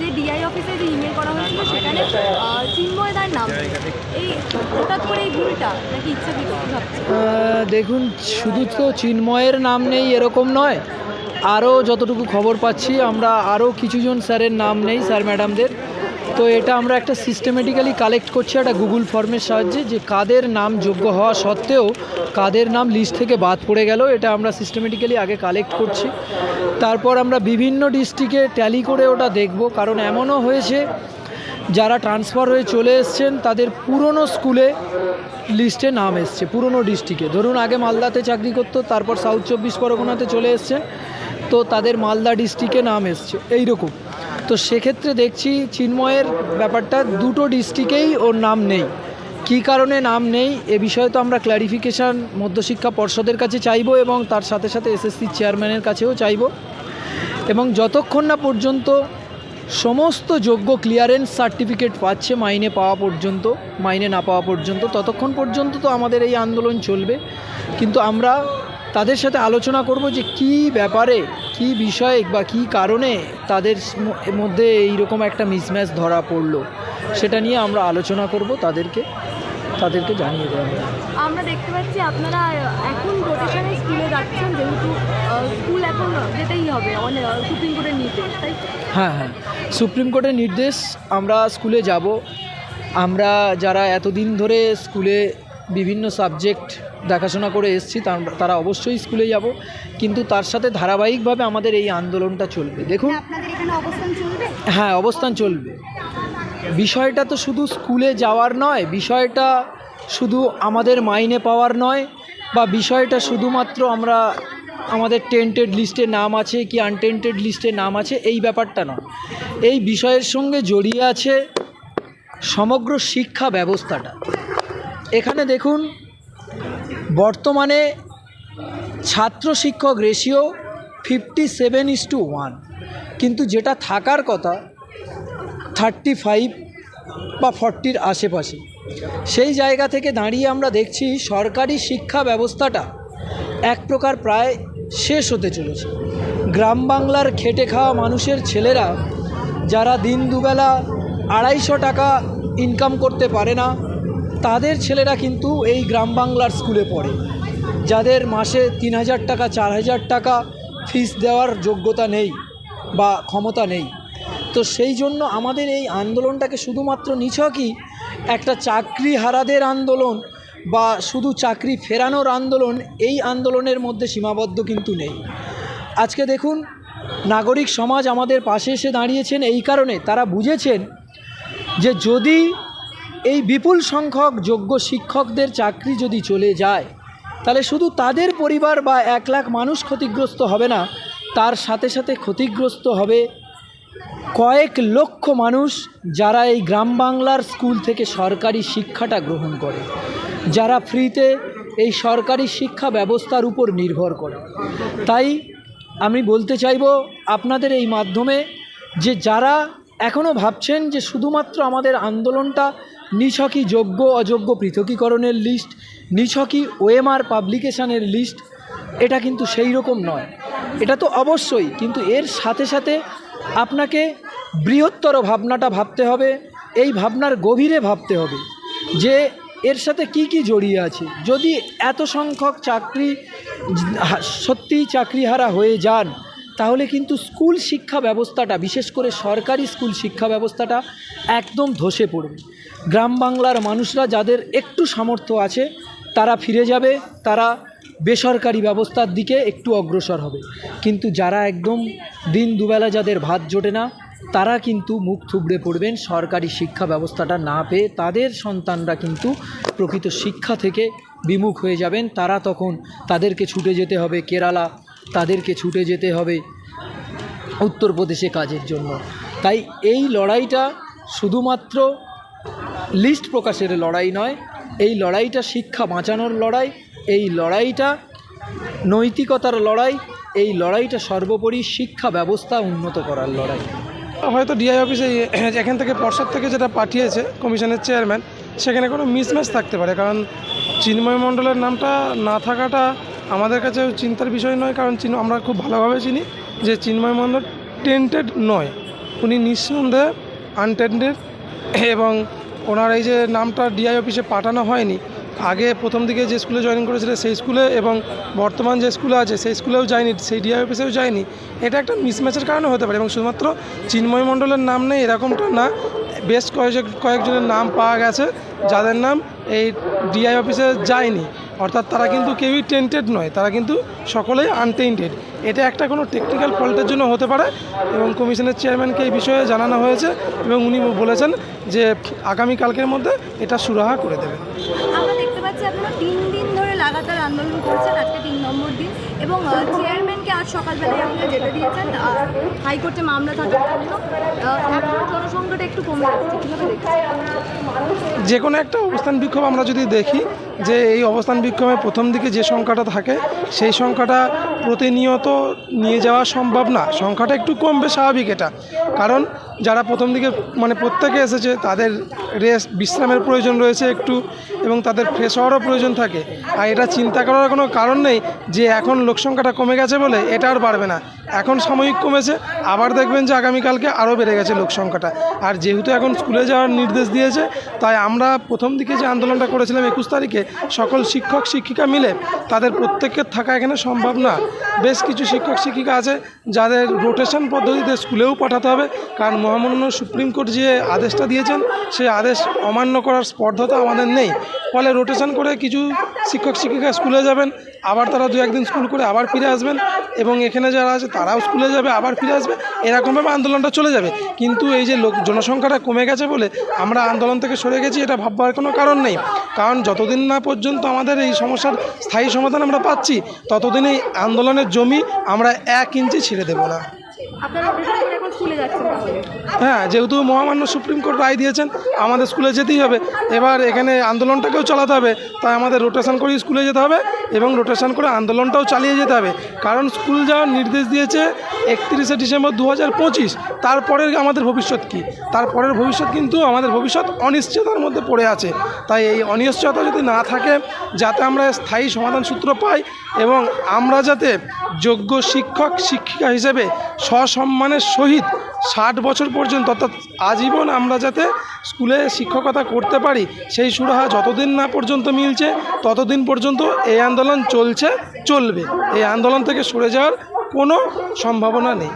যে ডিআই অফিসে যে ইমেল করা হয়েছিল সেখানে চিন্ময় দার নাম। এই হঠাৎ করে এই ভুলটা নাকি ইচ্ছাকৃত দেখুন শুধু তো চিন্ময়ের নাম নেই এরকম নয়। আরও যতটুকু খবর পাচ্ছি আমরা আরও কিছুজন স্যারের নাম নেই স্যার ম্যাডামদের। তো এটা আমরা একটা সিস্টেমেটিক্যালি কালেক্ট করছি একটা গুগল ফর্মের সাহায্যে যে কাদের নাম যোগ্য হওয়া সত্ত্বেও কাদের নাম লিস্ট থেকে বাদ পড়ে গেল, এটা আমরা সিস্টেমেটিক্যালি আগে কালেক্ট করছি। তারপর আমরা বিভিন্ন ডিস্ট্রিক্টে ট্যালি করে ওটা দেখব, কারণ এমনও হয়েছে, যারা ট্রান্সফার হয়ে চলে এসছেন, তাদের পুরনো স্কুলে লিস্টে নাম এসছে, পুরনো ডিস্ট্রিক্টে ধরুন আগে মালদাতে চাকরি করতো, তারপর সাউথ চব্বিশ পরগনাতে চলে এসছেন, তো তাদের মালদা ডিস্ট্রিক্টে নাম এসছে এই রকম তো সেক্ষেত্রে দেখছি চিন্ময়ের ব্যাপারটা দুটো ডিস্ট্রিক্টেই ওর নাম নেই। কী কারণে নাম নেই এ বিষয়ে তো আমরা ক্ল্যারিফিকেশান মধ্যশিক্ষা পর্ষদের কাছে চাইব এবং তার সাথে সাথে এসএসসি চেয়ারম্যানের কাছেও চাইব। এবং যতক্ষণ না পর্যন্ত সমস্ত যোগ্য ক্লিয়ারেন্স সার্টিফিকেট পাচ্ছে মাইনে পাওয়া পর্যন্ত, মাইনে না পাওয়া পর্যন্ত, ততক্ষণ পর্যন্ত তো আমাদের এই আন্দোলন চলবে। কিন্তু আমরা তাদের সাথে আলোচনা করব যে কি ব্যাপারে কি বিষয়ে বা কি কারণে তাদের মধ্যে এইরকম একটা মিসম্যাচ ধরা পড়ল সেটা নিয়ে আমরা আলোচনা করব তাদেরকে তাদেরকে জানিয়ে দেওয়া হবে। আমরা দেখতে পাচ্ছি আপনারা এখন রোটেশনে স্কুলে যাচ্ছেন যেহেতু স্কুল এখন যেতেই হবে অনেক সুপ্রিম কোর্টের নির্দেশ তাই হ্যাঁ হ্যাঁ। সুপ্রিম কোর্টের নির্দেশ আমরা স্কুলে যাব। আমরা যারা এতদিন ধরে স্কুলে বিভিন্ন সাবজেক্ট দেখাশোনা করে এসেছি তার- অবশ্যই স্কুলে যাব। কিন্তু তার সাথে ধারাবাহিকভাবে আমাদের এই আন্দোলনটা চলবে। দেখুন চলবে? হ্যাঁ অবস্থান চলবে। বিষয়টা তো শুধু স্কুলে যাওয়ার নয় বিষয়টা শুধু আমাদের মাইনে পাওয়ার নয় বা বিষয়টা শুধুমাত্র আমরা আমাদের টেন্টেড লিস্টে নাম আছে কি আনটেন্টেড লিস্টে নাম আছে এই ব্যাপারটা নয়। এই বিষয়ের সঙ্গে জড়িয়ে আছে সমগ্র শিক্ষা ব্যবস্থাটা। এখানে দেখুন বর্তমানে ছাত্র শিক্ষক ratio fifty seven is to one কিন্তু যেটা থাকার কথা থার্টি ফাইভ বা ফর্টির আশেপাশে। সেই জায়গা থেকে দাঁড়িয়ে আমরা দেখছি সরকারি শিক্ষা ব্যবস্থাটা এক প্রকার প্রায় শেষ হতে চলেছে। গ্রাম বাংলার খেটে খাওয়া মানুষের ছেলেরা, যারা দিন দুবেলা আড়াইশো টাকা ইনকাম করতে পারে না তাদের ছেলেরা কিন্তু এই গ্রাম বাংলার স্কুলে পড়ে। যাদের মাসে তিন হাজার টাকা, চার হাজার টাকা ফিস দেওয়ার যোগ্যতা নেই বা ক্ষমতা নেই। তো সেই জন্য আমাদের এই আন্দোলনটাকে শুধুমাত্র নিছকই একটা চাকরি হারাদের আন্দোলন বা শুধু চাকরি ফেরানোর আন্দোলন, এই আন্দোলনের মধ্যে সীমাবদ্ধ কিন্তু নেই। আজকে দেখুন, নাগরিক সমাজ আমাদের পাশে এসে দাঁড়িয়েছেন এই কারণে। তারা বুঝেছেন যে যদি এই বিপুল সংখ্যক যোগ্য শিক্ষকদের চাকরি যদি চলে যায়, তাহলে শুধু তাদের পরিবার বা এক লাখ মানুষ ক্ষতিগ্রস্ত হবে না, তার সাথে সাথে ক্ষতিগ্রস্ত হবে কয়েক লক্ষ মানুষ যারা এই গ্রাম বাংলার স্কুল থেকে সরকারি শিক্ষাটা গ্রহণ করে, যারা ফ্রিতে এই সরকারি শিক্ষা ব্যবস্থার উপর নির্ভর করে। তাই আমি বলতে চাইব আপনাদের এই মাধ্যমে যে যারা এখনও ভাবছেন যে শুধুমাত্র আমাদের আন্দোলনটা নিছকই যোগ্য, অযোগ্য পৃথকীকরণের লিস্ট নিছকই ওএমআর পাবলিকেশনের লিস্ট এটা কিন্তু সেই রকম নয়। এটা তো অবশ্যই, কিন্তু এর সাথে সাথে আপনাকে বৃহত্তর ভাবনাটা ভাবতে হবে, এই ভাবনার গভীরে ভাবতে হবে যে এর সাথে কি কি জড়িয়ে আছে। যদি এত সংখ্যক চাকরি, সত্যিই চাকরিহারা হয়ে যান তাহলে কিন্তু স্কুল শিক্ষা ব্যবস্থাটা, বিশেষ করে সরকারি স্কুল শিক্ষা ব্যবস্থাটা একদম ধসে পড়বে। গ্রাম বাংলার মানুষরা যাদের একটু সামর্থ্য আছে, তারা ফিরে যাবে, তারা বেসরকারি ব্যবস্থার দিকে একটু অগ্রসর হবে। কিন্তু যারা একদম দিন দুবেলা যাদের ভাত জোটে না, তারা কিন্তু মুখ থুবড়ে পড়বেন সরকারি শিক্ষা ব্যবস্থাটা না পেয়ে। তাদের সন্তানরা কিন্তু প্রকৃত শিক্ষা থেকে বিমুখ হয়ে যাবেন। তারা তখন তাদেরকে ছুটে যেতে হবে কেরালা তাদেরকে ছুটে যেতে হবে উত্তরপ্রদেশে কাজের জন্য। তাই এই লড়াইটা শুধুমাত্র লিস্ট প্রকাশের লড়াই নয়, এই লড়াইটা শিক্ষা বাঁচানোর লড়াই, এই লড়াইটা নৈতিকতার লড়াই, এই লড়াইটা সর্বোপরি শিক্ষা ব্যবস্থা উন্নত করার লড়াই। হয়তো ডিআই অফিসে এখান থেকে পর্ষদ থেকে যেটা পাঠিয়েছে কমিশনের চেয়ারম্যান সেখানে কোনো মিসম্যাচ থাকতে পারে, কারণ চিন্ময় মণ্ডলের নামটা না থাকাটা আমাদের কাছে চিন্তার বিষয় নয়, কারণ চিন আমরা খুব ভালোভাবে চিনি যে চিন্ময় মণ্ডল টেন্টেড নয়। উনি নিঃসন্দেহে আনটেন্ডেড এবং ওনার এই যে নামটা ডিআই অফিসে পাঠানো হয়নি, আগে প্রথম দিকে যে স্কুলে জয়েন করেছিল সেই স্কুলে এবং বর্তমান যে স্কুলে আছে সেই স্কুলেও যায়নি, সেই ডিআই অফিসেও যায়নি। এটা একটা মিসম্যাচের কারণে হতে পারে এবং শুধুমাত্র চিন্ময় মণ্ডলের নাম নেই, এরকমটা না। বেশ কয়েক কয়েকজনের নাম পাওয়া গেছে, যাদের নাম এই ডিআই অফিসে যায়নি। অর্থাৎ তারা কিন্তু কেউই টেন্টেড নয় তারা কিন্তু সকলেই আনটেন্টেড এটা একটা কোনো টেকনিক্যাল ফল্টের জন্য হতে পারে এবং কমিশনের চেয়ারম্যানকে এই বিষয়ে জানানো হয়েছে এবং উনি বলেছেন যে আগামী কালকের মধ্যে এটা সুরাহা করে দেবেন। আমরা দেখতে পাচ্ছি আপনারা তিন দিন ধরে লাগাতার আন্দোলন করছেন আজকে তিন নম্বর দিন এবং আহ, আজ সকালবেলায় আপনারা যেতে দিয়েছেন হাইকোর্টে মামলা থাকার জন্য এখন জনসংখ্যাটা একটু কমে যাচ্ছে, কীভাবে যে কোনো একটা অবস্থান বিক্ষোভ আমরা যদি দেখি, যে এই অবস্থান বিক্ষোভে প্রথম দিকে যে সংখ্যাটা থাকে, সেই সংখ্যাটা প্রতিনিয়ত নিয়ে যাওয়া সম্ভব না। সংখ্যাটা একটু কমবে স্বাভাবিক এটা। কারণ যারা প্রথম দিকে মানে প্রত্যেকে এসেছে, তাদের রেস্ট, বিশ্রামের প্রয়োজন রয়েছে একটু এবং তাদের ফ্রেশ হওয়ারও প্রয়োজন থাকে। আর এটা চিন্তা করার কোনো কারণ নেই যে এখন লোকসংখ্যাটা কমে গেছে বলে এটা আর বাড়বে না। এখন সাময়িক কমেছে, আবার দেখবেন যে আগামীকালকে আরও বেড়ে গেছে লোকসংখ্যাটা আর যেহেতু এখন স্কুলে যাওয়ার নির্দেশ দিয়েছে, তাই আমরা প্রথম দিকে যে আন্দোলনটা করেছিলাম একুশ তারিখে, সকল শিক্ষক শিক্ষিকা মিলে তাদের প্রত্যেকের থাকা এখানে সম্ভব না। বেশ কিছু শিক্ষক শিক্ষিকা আছে, যাদের রোটেশন পদ্ধতিতে স্কুলেও পাঠাতে হবে, কারণ মহামান্য সুপ্রিম কোর্ট যে আদেশটা দিয়েছেন, সেই আদেশ অমান্য করার স্পর্ধতা আমাদের নেই। ফলে রোটেশন করে কিছু শিক্ষক শিক্ষিকা স্কুলে যাবেন, আবার তারা দু একদিন স্কুল করে আবার ফিরে আসবেন, এবং এখানে যারা আছে তারাও স্কুলে যাবে, আবার ফিরে আসবে, এরকমভাবে আন্দোলনটা চলে যাবে। কিন্তু এই যে লোক জনসংখ্যাটা কমে গেছে বলে আমরা আন্দোলন থেকে সরে গেছি, এটা ভাববার কোনো কারণ নেই। কারণ যতদিন না পর্যন্ত আমাদের এই সমস্যার স্থায়ী সমাধান আমরা পাচ্ছি, ততদিন এই আন্দোলনের জমি আমরা এক ইঞ্চি ছেড়ে দেব না। হ্যাঁ যেহেতু মহামান্য সুপ্রিম কোর্ট রায় দিয়েছেন, আমাদের স্কুলে যেতেই হবে। এবার এখানে আন্দোলনটাকেও চালাতে হবে, তাই আমাদের রোটেশন করে স্কুলে যেতে হবে এবং রোটেশন করে আন্দোলনটাও চালিয়ে যেতে হবে। কারণ স্কুল যাওয়ার নির্দেশ দিয়েছে একত্রিশে ডিসেম্বর দু হাজার পঁচিশ তারপরের আমাদের ভবিষ্যৎ কী? তারপরের ভবিষ্যৎ কিন্তু আমাদের ভবিষ্যৎ অনিশ্চয়তার মধ্যে পড়ে আছে। তাই এই অনিশ্চয়তা যদি না থাকে, যাতে আমরা স্থায়ী সমাধান সূত্র পাই এবং আমরা যাতে যোগ্য শিক্ষক, শিক্ষিকা হিসেবে সসম্মানের সহিত ষাট বছর পর্যন্ত, অর্থাৎ আজীবন আমরা যাতে স্কুলে শিক্ষকতা করতে পারি, সেই সুরাহা যতদিন না পর্যন্ত মিলছে, ততদিন পর্যন্ত এই আন্দোলন চলছে, চলবে। এই আন্দোলন থেকে সরে যাওয়ার কোনো সম্ভাবনা নেই।